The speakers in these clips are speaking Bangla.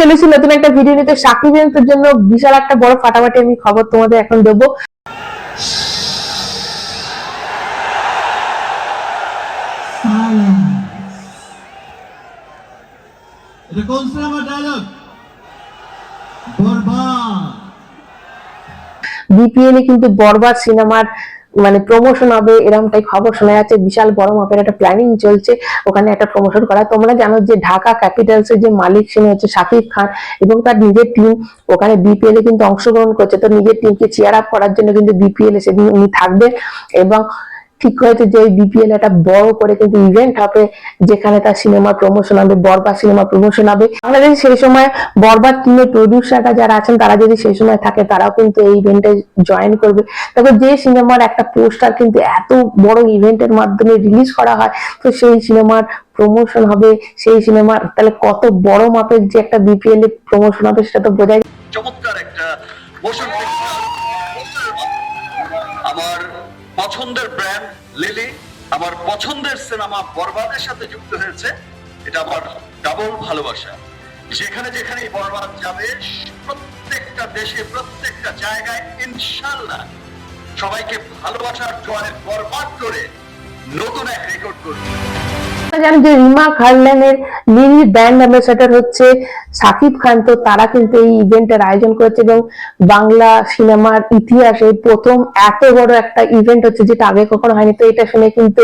চলেছি নতুন একটা ভিডিও নিতে। সাকিব এর জন্য বিশাল একটা বড় ফাটাফাটি আমি খবর তোমাদের এখন দেবো। এটা কোন সিনেমার ডায়লগ বরবাদ। বিপিএল এ কিন্তু বরবাদ সিনেমার মানে প্রমোশন হবে এরকমটাই খবর শোনা যাচ্ছে, বিশাল বড় মাপের একটা প্ল্যানিং চলছে, ওখানে একটা প্রমোশন করা। তোমরা জানো যে ঢাকা ক্যাপিটালস এর যে মালিক সে হচ্ছে শাকিব খান এবং তার নিজের টিম ওখানে বিপিএল এ কিন্তু অংশগ্রহণ করছে। তো নিজের টিমকে চেয়ার আপ করার জন্য কিন্তু বিপিএল এ সেদিন উনি থাকবে এবং ঠিক হয়েছে যে বিপিএল একটা বড় করে কিন্তু ইভেন্ট হবে, যেখানে তার সিনেমা প্রমোশন হবে, বরবাদ সিনেমা প্রমোশন হবে। বাংলাদেশে সেই সময় বরবাদ টিমের প্রডিউসাররা যারা আছেন, তারা যদি সেই সময় থাকে, তারাও কিন্তু এই ইভেন্টে জয়েন করবে। তবে যে সিনেমার একটা পোস্টার কিন্তু এত বড় ইভেন্টের মাধ্যমে রিলিজ করা হয়, তো সেই সিনেমার প্রমোশন হবে, সেই সিনেমার তাহলে কত বড় মাপের যে একটা বিপিএল এর প্রমোশন হবে, সেটা তো বোঝাই চমৎকার একটা আমার পছন্দের ব্র্যান্ড লিলি আমার পছন্দের সিনেমা বরবাদের সাথে যুক্ত হয়েছে, এটা আমার ডাবল ভালোবাসা। যেখানে যেখানে বরবাদ যাবে, প্রত্যেকটা দেশে, প্রত্যেকটা জায়গায় ইনশাল্লাহ সবাইকে ভালোবাসার জোয়ারে বরবাদ করে নতুন এক রেকর্ড করবে আমরা জানেন যে রিমা খারলানের লিলি ব্র্যান্ড অ্যাম্বাসেডর হচ্ছে, সাকিব খান তো তারা কিন্তু এই ইভেন্টের আয়োজন করেছে এবং বাংলা সিনেমার ইতিহাসে প্রথম এত বড় একটা ইভেন্ট হচ্ছে যেটা আগে কখনো হয়নি। তো এটা শুনে কিন্তু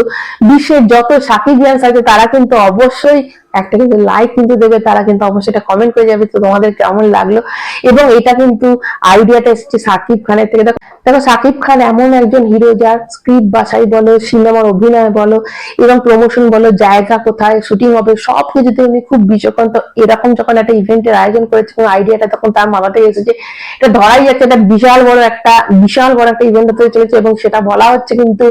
বিশ্বের যত সাকিব ফ্যান্স আছে, তারা কিন্তু অবশ্যই একটা কিন্তু লাইক কিন্তু দেবে, তারা কিন্তু অবশ্যই এটা কমেন্ট করে যাবে তো তোমাদের কেমন লাগল। এবং এটা কিন্তু আইডিয়াটা এসেছে সাকিব খানের থেকে। দেখো দেখো, সাকিব খান এমন একজন হিরো যার স্ক্রিপ্ট বাছাই বলো সিনেমার অভিনয় বলো, এবং প্রমোশন বলো, জায়গা কোথায় শুটিং হবে সব কিছুতে উনি খুব বিচক্ষণ। তো এরকম যখন একটা ইভেন্টের আয়োজন করেছে আইডিয়াটা তখন তার মাথা থেকে এসেছে, এটা ধরাই যাচ্ছে, এটা বিশাল বড় একটা, বিশাল বড় একটা ইভেন্ট হতে চলেছে, এবং সেটা বলা হচ্ছে কিন্তু,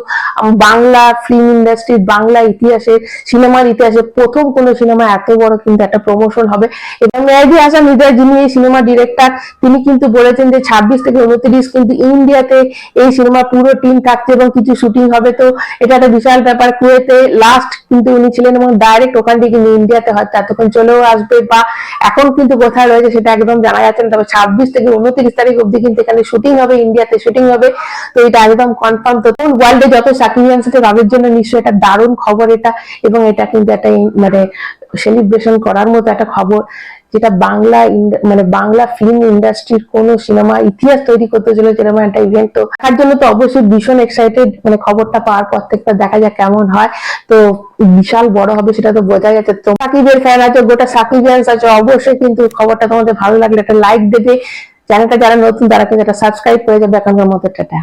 বাংলা ফিল্ম ইন্ডাস্ট্রি বাংলা ইতিহাসে সিনেমার ইতিহাসে প্রথম কোনো সিনেমা এত বড় কিন্তু একটা প্রমোশন হবে। এবং মেহেদি হাসান হৃদয় যিনি এই সিনেমা ডিরেক্টর তিনি কিন্তু বলেছেন যে ছাব্বিশ থেকে উনত্রিশ কিন্তু ইন্ডিয়াতে এই সিনেমা পুরো টিম থাকছে এবং কিছু শুটিং হবে। তো এটা একটা বিশাল ব্যাপার। কুয়েতে লাস্ট কিন্তু উনি ছিলেন এবং ডাইরেক্ট ওখান থেকে কিন্তু ইন্ডিয়াতে হয়তো এতক্ষণ চলেও আসবে বা এখন কিন্তু কোথায় রয়েছে সেটা একদম জানা যাচ্ছে না। তবে ছাব্বিশ থেকে উনত্রিশ তারিখ অব্দি কিন্তু এখানে শুটিং হবে, ইন্ডিয়াতে শুটিং হবে। তো এটা একদম কনফার্ম তো। ওয়ার্ল্ডে যত সাকিবিয়ান আছে তাদের জন্য নিশ্চয়ই একটা দারুণ খবর এটা। এবং এটা কিন্তু একটা মানে সেলিব্রেশন করার মতো একটা খবর যেটা বাংলা মানে বাংলা ফিল্ম ইন্ডাস্ট্রির কোন সিনেমা ইতিহাস তৈরি করতে চলেছে এরকম একটা ইভেন্ট তো তার জন্য তো অবশ্যই ভীষণ এক্সাইটেড মানে খবরটা পাওয়ার পর থেকে দেখা যাক কেমন হয়। তো বিশাল বড় হবে সেটা তো বোঝা যাচ্ছে। তো সাকিবের ফ্যান আছে, গোটা সাকিবিয়ান্স আছে, অবশ্যই কিন্তু খবরটা তোমাদের ভালো লাগলে একটা লাইক দেবে। চ্যানেলটা যারা নতুন, তারা কিন্তু এটা সাবস্ক্রাইব করে যাবে এখনকার মতো, টাটা।